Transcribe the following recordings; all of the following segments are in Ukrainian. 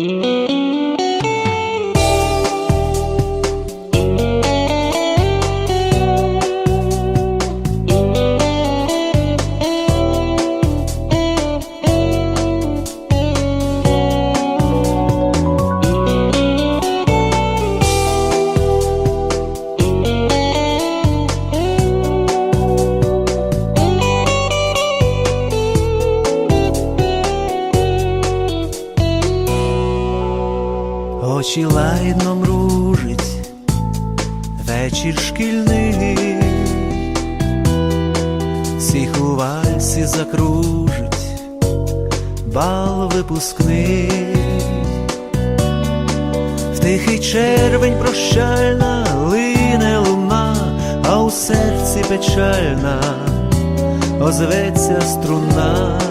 Música Очі лайно мружить, вечір шкільний, всіх у вальсі закружить, бал випускний, в тихий червень прощальна лине луна, а у серці печальна озветься струна.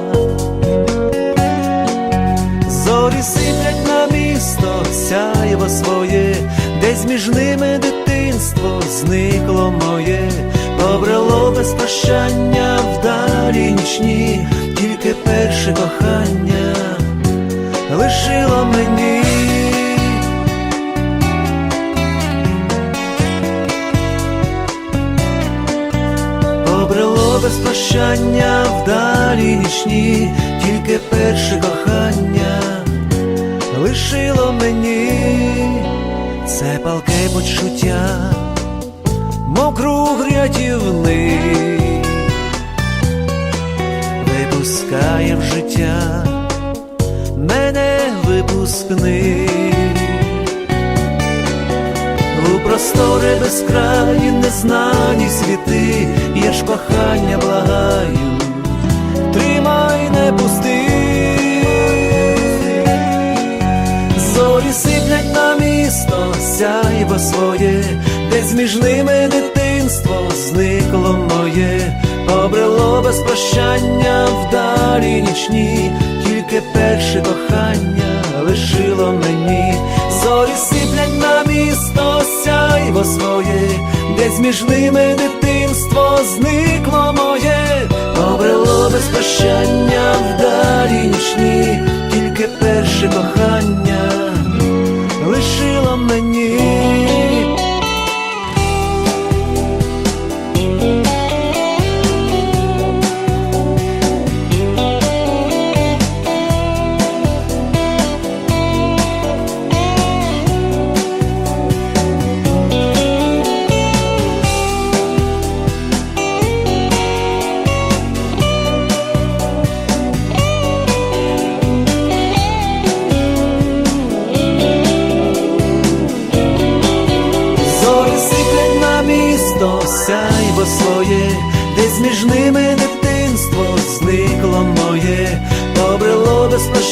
Без прощання вдалі нічні, тільки перше кохання лишило мені. Побрело без прощання вдалі нічні, тільки перше кохання лишило мені це палке почуття, мов круг випускний. У простори безкраї незнані світи, є ж кохання, благаю, тримай не пусти. Зорі сиплять на місто, сяйво своє, десь між ними дитинство зникло моє, побрело без прощання вдалі нічні, тільки перше кохання перше кохання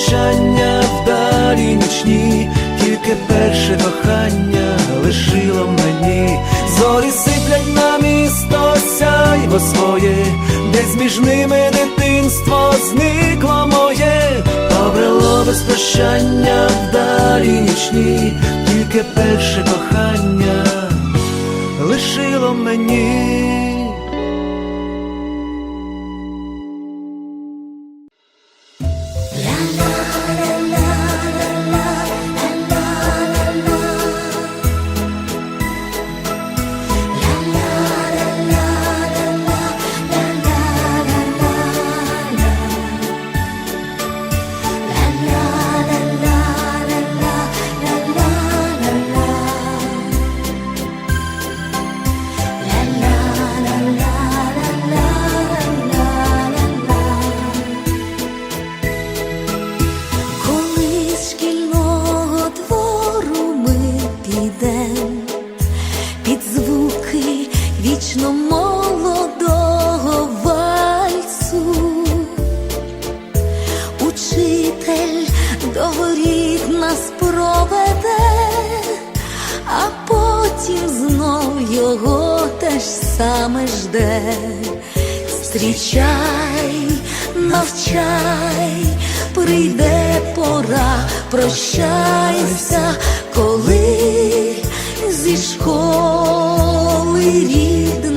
прощання вдалі нічні, тільки перше кохання лишило мені, зорі сиплять на місто, сяйво своє, десь між ними дитинство зникло моє, побрело без прощання вдалі нічні, тільки перше кохання лишило мені. До нас проведе, а потім знов його те ж саме жде. Зустрічай, навчай, прийде пора, прощайся, коли зі школи рідної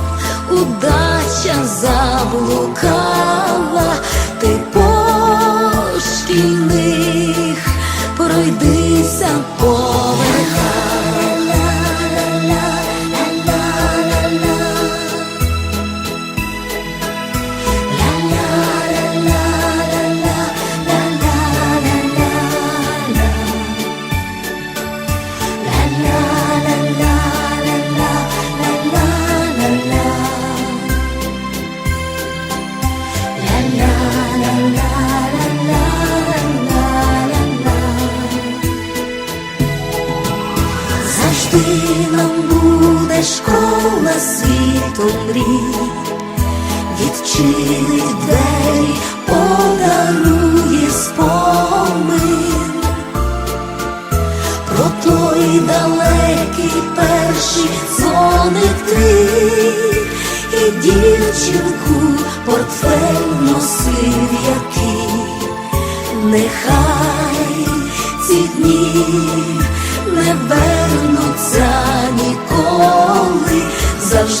удача заблукала, ти по шкільних пройдися по Завжди нам буде школа світу мрій, відчинить двері, подарує спомин. Про той далекий перший дзвоник три, і дівчинку портфель носив який, нехай ці дні не